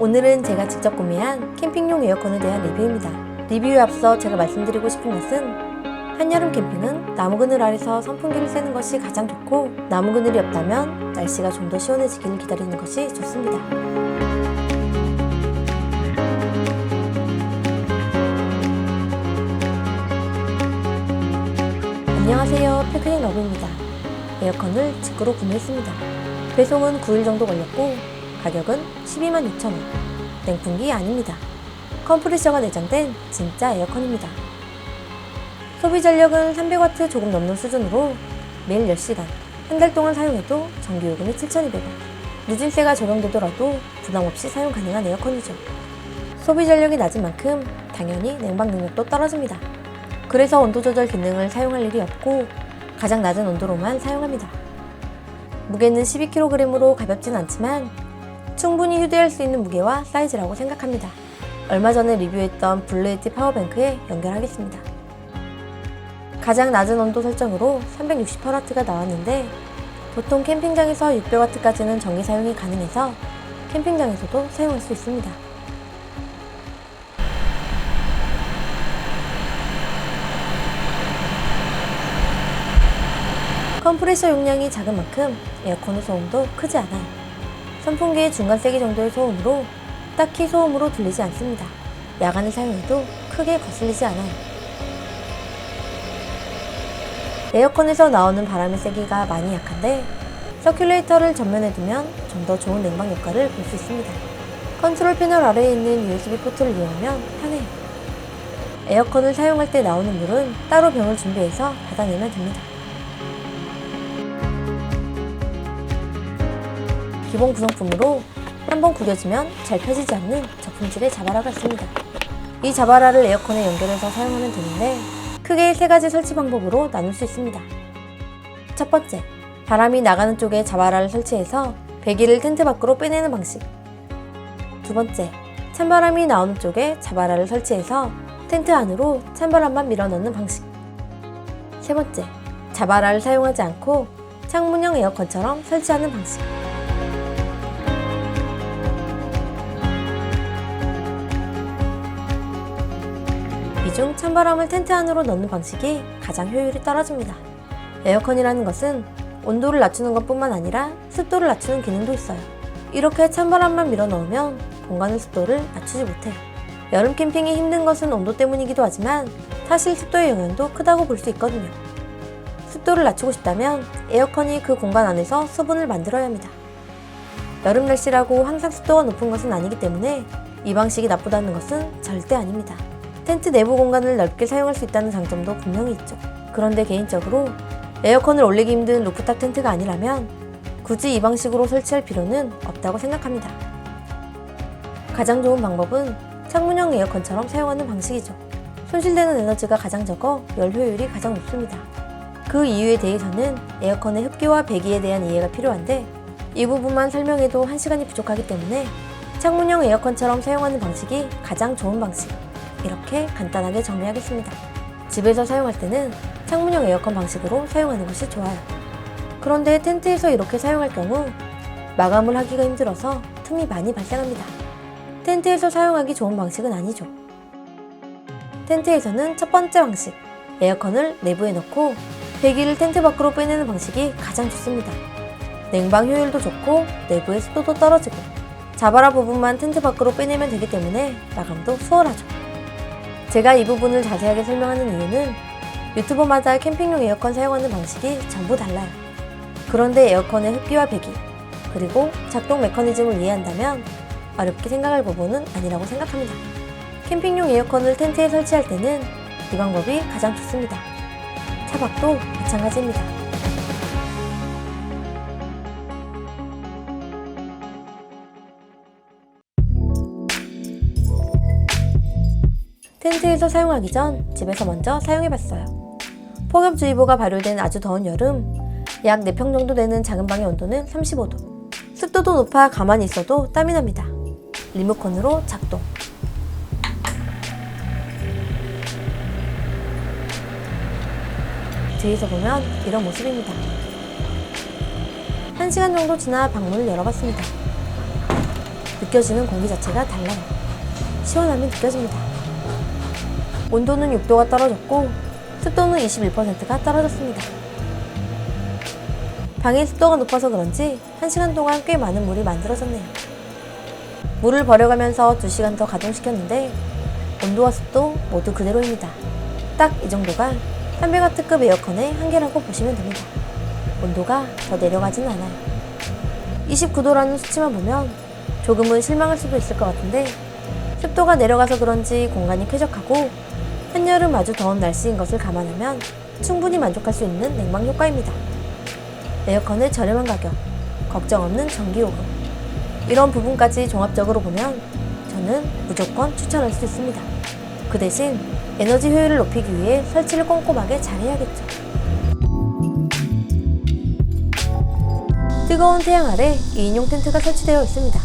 오늘은 제가 직접 구매한 캠핑용 에어컨에 대한 리뷰입니다. 리뷰에 앞서 제가 말씀드리고 싶은 것은 한여름 캠핑은 나무 그늘 아래서 선풍기를 쐬는 것이 가장 좋고 나무 그늘이 없다면 날씨가 좀 더 시원해지기를 기다리는 것이 좋습니다. 안녕하세요. 피크닉 러브입니다. 에어컨을 직구로 구매했습니다. 배송은 9일 정도 걸렸고 가격은 12만 6천 원. 냉풍기 아닙니다. 컴프레셔가 내장된 진짜 에어컨입니다. 소비 전력은 300W 조금 넘는 수준으로 매일 10시간, 한 달 동안 사용해도 전기요금이 7,200원. 누진세가 적용되더라도 부담 없이 사용 가능한 에어컨이죠. 소비 전력이 낮은 만큼 당연히 냉방 능력도 떨어집니다. 그래서 온도 조절 기능을 사용할 일이 없고 가장 낮은 온도로만 사용합니다. 무게는 12kg으로 가볍진 않지만 충분히 휴대할 수 있는 무게와 사이즈라고 생각합니다. 얼마 전에 리뷰했던 블루에티 파워뱅크에 연결하겠습니다. 가장 낮은 온도 설정으로 368W가 나왔는데 보통 캠핑장에서 600W까지는 전기 사용이 가능해서 캠핑장에서도 사용할 수 있습니다. 컴프레셔 용량이 작은 만큼 에어컨의 소음도 크지 않아요. 선풍기의 중간 세기 정도의 소음으로 딱히 소음으로 들리지 않습니다. 야간에 사용해도 크게 거슬리지 않아요. 에어컨에서 나오는 바람의 세기가 많이 약한데 서큘레이터를 전면에 두면 좀 더 좋은 냉방 효과를 볼 수 있습니다. 컨트롤 패널 아래에 있는 USB 포트를 이용하면 편해요. 에어컨을 사용할 때 나오는 물은 따로 병을 준비해서 받아내면 됩니다. 기본 구성품으로 한번 구겨지면 잘 펴지지 않는 저품질의 자바라가 있습니다. 이 자바라를 에어컨에 연결해서 사용하면 되는데 크게 세 가지 설치 방법으로 나눌 수 있습니다. 첫 번째, 바람이 나가는 쪽에 자바라를 설치해서 배기를 텐트 밖으로 빼내는 방식. 두 번째, 찬바람이 나오는 쪽에 자바라를 설치해서 텐트 안으로 찬바람만 밀어넣는 방식. 세 번째, 자바라를 사용하지 않고 창문형 에어컨처럼 설치하는 방식. 중 찬바람을 텐트 안으로 넣는 방식이 가장 효율이 떨어집니다. 에어컨이라는 것은 온도를 낮추는 것 뿐만 아니라 습도를 낮추는 기능도 있어요. 이렇게 찬바람만 밀어 넣으면 공간의 습도를 낮추지 못해요. 여름 캠핑이 힘든 것은 온도 때문이기도 하지만 사실 습도의 영향도 크다고 볼 수 있거든요. 습도를 낮추고 싶다면 에어컨이 그 공간 안에서 수분을 만들어야 합니다. 여름 날씨라고 항상 습도가 높은 것은 아니기 때문에 이 방식이 나쁘다는 것은 절대 아닙니다. 텐트 내부 공간을 넓게 사용할 수 있다는 장점도 분명히 있죠. 그런데 개인적으로 에어컨을 올리기 힘든 루프탑 텐트가 아니라면 굳이 이 방식으로 설치할 필요는 없다고 생각합니다. 가장 좋은 방법은 창문형 에어컨처럼 사용하는 방식이죠. 손실되는 에너지가 가장 적어 열 효율이 가장 높습니다. 그 이유에 대해서는 에어컨의 흡기와 배기에 대한 이해가 필요한데 이 부분만 설명해도 1시간이 부족하기 때문에 창문형 에어컨처럼 사용하는 방식이 가장 좋은 방식. 이렇게 간단하게 정리하겠습니다. 집에서 사용할 때는 창문형 에어컨 방식으로 사용하는 것이 좋아요. 그런데 텐트에서 이렇게 사용할 경우 마감을 하기가 힘들어서 틈이 많이 발생합니다. 텐트에서 사용하기 좋은 방식은 아니죠. 텐트에서는 첫 번째 방식, 에어컨을 내부에 넣고 배기를 텐트 밖으로 빼내는 방식이 가장 좋습니다. 냉방 효율도 좋고 내부의 습도도 떨어지고 자바라 부분만 텐트 밖으로 빼내면 되기 때문에 마감도 수월하죠. 제가 이 부분을 자세하게 설명하는 이유는 유튜버마다 캠핑용 에어컨 사용하는 방식이 전부 달라요. 그런데 에어컨의 흡기와 배기, 그리고 작동 메커니즘을 이해한다면 어렵게 생각할 부분은 아니라고 생각합니다. 캠핑용 에어컨을 텐트에 설치할 때는 이 방법이 가장 좋습니다. 차박도 마찬가지입니다. 텐트에서 사용하기 전 집에서 먼저 사용해봤어요. 폭염주의보가 발효된 아주 더운 여름, 약 4평 정도 되는 작은 방의 온도는 35도. 습도도 높아 가만히 있어도 땀이 납니다. 리모컨으로 작동. 뒤에서 보면 이런 모습입니다. 1시간 정도 지나 방문을 열어봤습니다. 느껴지는 공기 자체가 달라요. 시원함이 느껴집니다. 온도는 6도가 떨어졌고 습도는 21%가 떨어졌습니다. 방의 습도가 높아서 그런지 1시간 동안 꽤 많은 물이 만들어졌네요. 물을 버려가면서 2시간 더 가동시켰는데 온도와 습도 모두 그대로입니다. 딱 이 정도가 300W급 에어컨의 한계라고 보시면 됩니다. 온도가 더 내려가지는 않아요. 29도라는 수치만 보면 조금은 실망할 수도 있을 것 같은데 습도가 내려가서 그런지 공간이 쾌적하고 한여름 아주 더운 날씨인 것을 감안하면 충분히 만족할 수 있는 냉방 효과입니다. 에어컨의 저렴한 가격, 걱정 없는 전기요금 이런 부분까지 종합적으로 보면 저는 무조건 추천할 수 있습니다. 그 대신 에너지 효율을 높이기 위해 설치를 꼼꼼하게 잘 해야겠죠. 뜨거운 태양 아래 2인용 텐트가 설치되어 있습니다.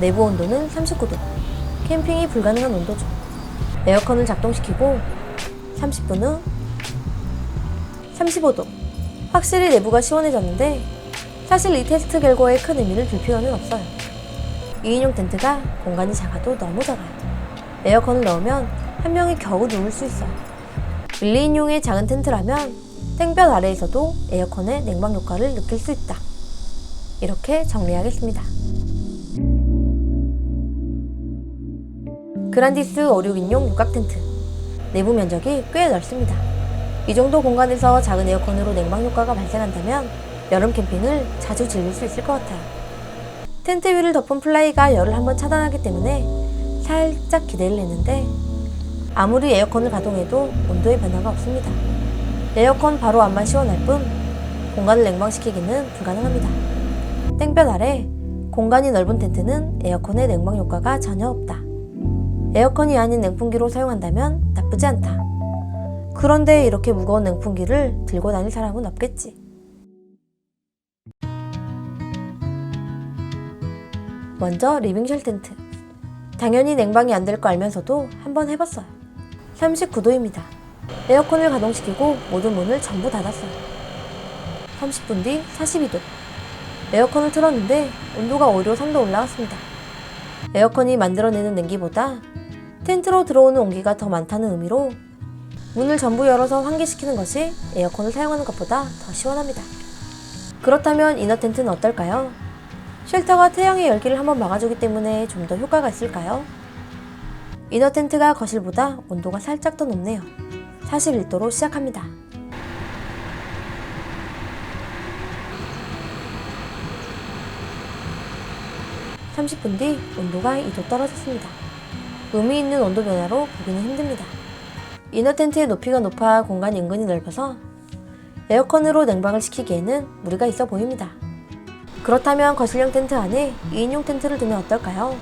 내부 온도는 39도. 캠핑이 불가능한 온도죠. 에어컨을 작동시키고 30분 후 35도. 확실히 내부가 시원해졌는데 사실 이 테스트 결과에 큰 의미를 둘 필요는 없어요. 2인용 텐트가 공간이 작아도 너무 작아요. 에어컨을 넣으면 한 명이 겨우 누울 수 있어요. 1, 2인용의 작은 텐트라면 땡볕 아래에서도 에어컨의 냉방 효과를 느낄 수 있다. 이렇게 정리하겠습니다. 그란디스 56인용 육각 텐트. 내부 면적이 꽤 넓습니다. 이 정도 공간에서 작은 에어컨으로 냉방 효과가 발생한다면 여름 캠핑을 자주 즐길 수 있을 것 같아요. 텐트 위를 덮은 플라이가 열을 한번 차단하기 때문에 살짝 기대를 했는데 아무리 에어컨을 가동해도 온도의 변화가 없습니다. 에어컨 바로 안만 시원할 뿐 공간을 냉방시키기는 불가능합니다. 땡볕 아래 공간이 넓은 텐트는 에어컨의 냉방 효과가 전혀 없다. 에어컨이 아닌 냉풍기로 사용한다면 나쁘지 않다. 그런데 이렇게 무거운 냉풍기를 들고 다닐 사람은 없겠지. 먼저 리빙쉘 텐트. 당연히 냉방이 안 될 거 알면서도 한번 해봤어요. 39도입니다. 에어컨을 가동시키고 모든 문을 전부 닫았어요. 30분 뒤 42도. 에어컨을 틀었는데 온도가 오히려 3도 올라갔습니다. 에어컨이 만들어내는 냉기보다 텐트로 들어오는 온기가 더 많다는 의미로 문을 전부 열어서 환기시키는 것이 에어컨을 사용하는 것보다 더 시원합니다. 그렇다면 이너 텐트는 어떨까요? 쉘터가 태양의 열기를 한번 막아주기 때문에 좀 더 효과가 있을까요? 이너 텐트가 거실보다 온도가 살짝 더 높네요. 41도로 시작합니다. (30분) 뒤 온도가 2도 떨어졌습니다. 의미 있는 온도 변화로 보기는 힘듭니다. 이너 텐트의 높이가 높아 공간이 은근히 넓어서 에어컨으로 냉방을 시키기에는 무리가 있어 보입니다. 그렇다면 거실형 텐트 안에 2인용 텐트를 두면 어떨까요?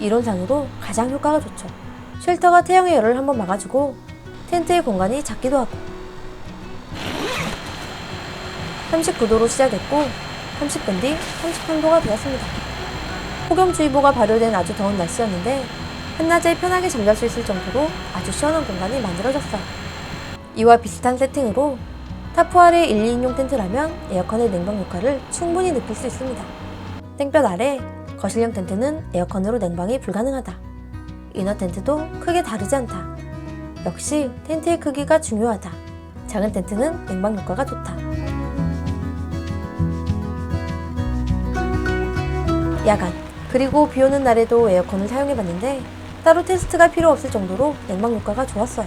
이론상으로 가장 효과가 좋죠. 쉘터가 태양의 열을 한번 막아주고 텐트의 공간이 작기도 하고 39도로 시작했고 30분 뒤 33도가 되었습니다. 폭염주의보가 발효된 아주 더운 날씨였는데 한낮에 편하게 잠잘 수 있을 정도로 아주 시원한 공간이 만들어졌어요. 이와 비슷한 세팅으로 타프 아래 1, 2인용 텐트라면 에어컨의 냉방 효과를 충분히 느낄 수 있습니다. 땡볕 아래 거실형 텐트는 에어컨으로 냉방이 불가능하다. 이너 텐트도 크게 다르지 않다. 역시 텐트의 크기가 중요하다. 작은 텐트는 냉방 효과가 좋다. 야간 그리고 비 오는 날에도 에어컨을 사용해 봤는데 따로 테스트가 필요 없을 정도로 냉방 효과가 좋았어요.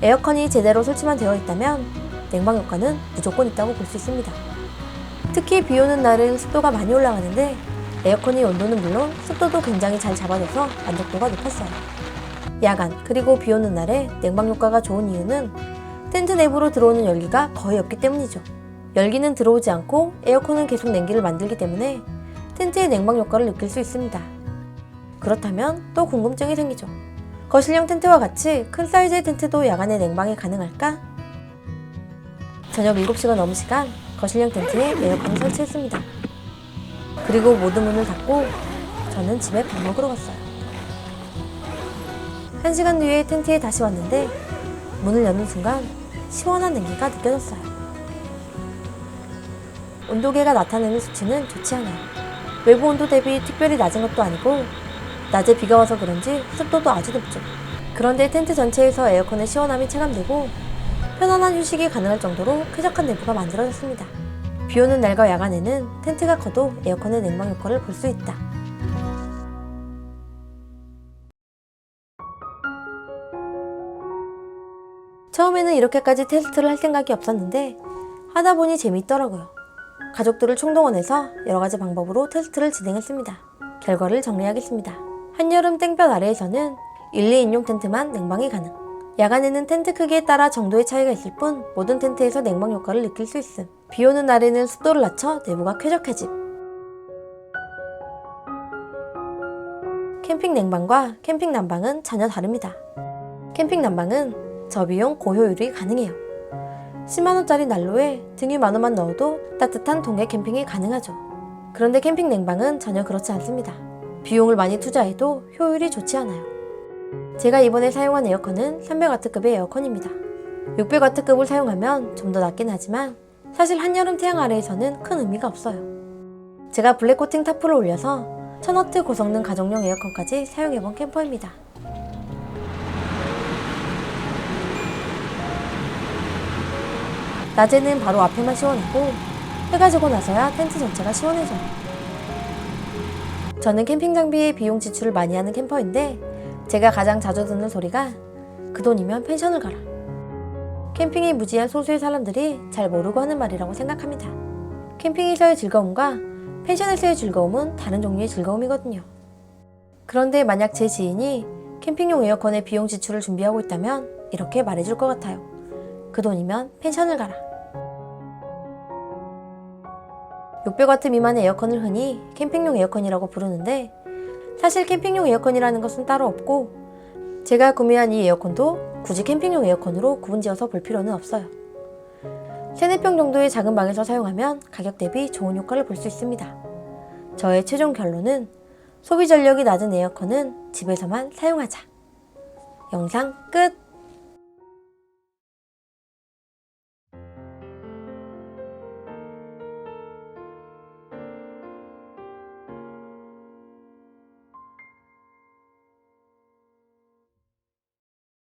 에어컨이 제대로 설치만 되어 있다면 냉방 효과는 무조건 있다고 볼 수 있습니다. 특히 비 오는 날은 습도가 많이 올라가는데 에어컨의 온도는 물론 습도도 굉장히 잘 잡아줘서 만족도가 높았어요. 야간 그리고 비 오는 날에 냉방 효과가 좋은 이유는 텐트 내부로 들어오는 열기가 거의 없기 때문이죠. 열기는 들어오지 않고 에어컨은 계속 냉기를 만들기 때문에 텐트의 냉방 효과를 느낄 수 있습니다. 그렇다면 또 궁금증이 생기죠. 거실형 텐트와 같이 큰 사이즈의 텐트도 야간에 냉방이 가능할까? 저녁 7시가 넘은 시간 거실형 텐트에 에어컨을 설치했습니다. 그리고 모든 문을 닫고 저는 집에 밥 먹으러 갔어요. 한 시간 뒤에 텐트에 다시 왔는데 문을 여는 순간 시원한 냉기가 느껴졌어요. 온도계가 나타내는 수치는 좋지 않아요. 외부 온도 대비 특별히 낮은 것도 아니고 낮에 비가 와서 그런지 습도도 아주 높죠. 그런데 텐트 전체에서 에어컨의 시원함이 체감되고 편안한 휴식이 가능할 정도로 쾌적한 내부가 만들어졌습니다. 비 오는 날과 야간에는 텐트가 커도 에어컨의 냉방 효과를 볼 수 있다. 처음에는 이렇게까지 테스트를 할 생각이 없었는데 하다 보니 재미있더라고요. 가족들을 총동원해서 여러 가지 방법으로 테스트를 진행했습니다. 결과를 정리하겠습니다. 한여름 땡볕 아래에서는 1, 2인용 텐트만 냉방이 가능. 야간에는 텐트 크기에 따라 정도의 차이가 있을 뿐 모든 텐트에서 냉방 효과를 느낄 수 있음. 비 오는 날에는 습도를 낮춰 내부가 쾌적해짐. 캠핑 냉방과 캠핑 난방은 전혀 다릅니다. 캠핑 난방은 저비용 고효율이 가능해요. 10만원짜리 난로에 등유 만원만 넣어도 따뜻한 동계 캠핑이 가능하죠. 그런데 캠핑 냉방은 전혀 그렇지 않습니다. 비용을 많이 투자해도 효율이 좋지 않아요. 제가 이번에 사용한 에어컨은 300W급의 에어컨입니다. 600W급을 사용하면 좀 더 낫긴 하지만 사실 한여름 태양 아래에서는 큰 의미가 없어요. 제가 블랙 코팅 타프를 올려서 1000W 고성능 가정용 에어컨까지 사용해본 캠퍼입니다. 낮에는 바로 앞에만 시원하고 해가 지고 나서야 텐트 전체가 시원해져요. 저는 캠핑 장비에 비용 지출을 많이 하는 캠퍼인데 제가 가장 자주 듣는 소리가 그 돈이면 펜션을 가라. 캠핑이 무지한 소수의 사람들이 잘 모르고 하는 말이라고 생각합니다. 캠핑에서의 즐거움과 펜션에서의 즐거움은 다른 종류의 즐거움이거든요. 그런데 만약 제 지인이 캠핑용 에어컨의 비용 지출을 준비하고 있다면 이렇게 말해줄 것 같아요. 그 돈이면 펜션을 가라. 600W 미만의 에어컨을 흔히 캠핑용 에어컨이라고 부르는데 사실 캠핑용 에어컨이라는 것은 따로 없고 제가 구매한 이 에어컨도 굳이 캠핑용 에어컨으로 구분지어서 볼 필요는 없어요. 3, 4평 정도의 작은 방에서 사용하면 가격 대비 좋은 효과를 볼 수 있습니다. 저의 최종 결론은 소비 전력이 낮은 에어컨은 집에서만 사용하자. 영상 끝!